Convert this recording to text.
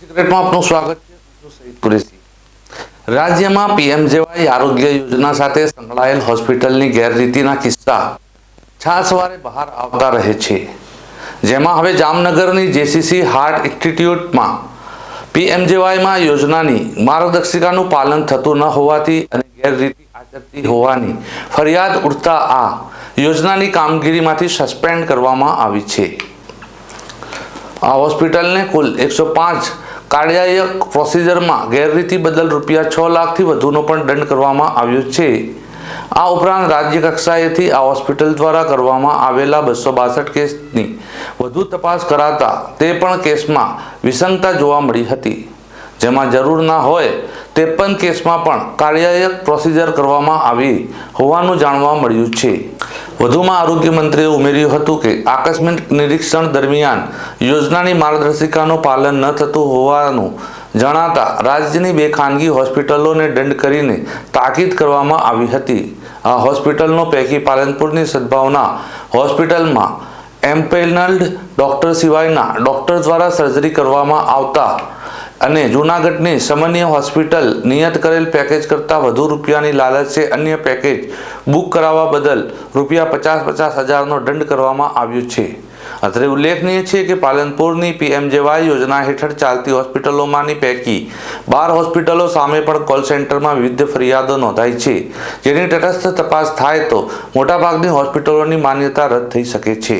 સિક્રેટમાં આપનું સ્વાગત છે છું કુરેશી રાજ્યમાં પીએમજેવાય આરોગ્ય યોજના સાથે સંકળાયેલ હોસ્પિટલની ગેરરીતિના કિસ્સા છાસવારે બહાર આવતા રહે છે. જેમાં હવે જામનગરની જેસીસી હાર્ટ ઇન્સ્ટિટ્યૂટમાં પીએમજેવાયમાં યોજનાની માર્ગદર્શિકાનું પાલન થતું ન હોવાથી અને ગેરરીતિ આચરતી હોવાની ફરિયાદ ઉઠતા આ યોજનાની કામગીરીમાંથી સસ્પેન્ડ કરવામાં આવી છે. આ હોસ્પિટલને કુલ એકસો પાંચ કાર્ડિયાક પ્રોસિજરમાં ગેરરીતિ બદલ રૂપિયા છ લાખથી વધુનો પણ દંડ કરવામાં આવ્યો છે. આ ઉપરાંત રાજ્ય કક્ષાએથી આ હોસ્પિટલ દ્વારા કરવામાં આવેલા બસો બાસઠ કેસની વધુ તપાસ કરાતા તે પણ કેસમાં વિસંગતા જોવા મળી હતી. જેમાં જરૂર ના હોય ત્રેપન કેસમાં પણ કાર્યાયક પ્રોસિજર કરવામાં આવી હોવાનું જાણવા મળ્યું છે. વધુમાં આરોગ્ય મંત્રીએ ઉમેર્યું હતું કે આકસ્મિક નિરીક્ષણ દરમિયાન યોજનાની માર્ગદર્શિકાનું પાલન ન થતું હોવાનું જણાતા રાજ્યની બે ખાનગી હોસ્પિટલોને દંડ કરીને તાકીદ કરવામાં આવી હતી. આ હોસ્પિટલનો પૈકી પાલનપુરની સદભાવના હોસ્પિટલમાં એમ્પેનલ્ડ ડોક્ટર સિવાયના ડોક્ટર દ્વારા સર્જરી કરવામાં આવતા અને જૂનાગઢની સામાન્ય હોસ્પિટલ નિયત કરેલ પેકેજ કરતાં વધુ રૂપિયાની લાલચે અન્ય પેકેજ બુક કરાવવા બદલ રૂપિયા પચાસ પચાસ હજારનો દંડ કરવામાં આવ્યો છે. અત્રે ઉલ્લેખનીય છે કે પાલનપુરની પીએમજેવાય યોજના હેઠળ ચાલતી હોસ્પિટલોમાંની પૈકી બાર હોસ્પિટલો સામે પણ કોલ સેન્ટરમાં વિવિધ ફરિયાદો નોંધાઈ છે. જેની તટસ્થ તપાસ થાય તો મોટાભાગની હોસ્પિટલોની માન્યતા રદ થઈ શકે છે.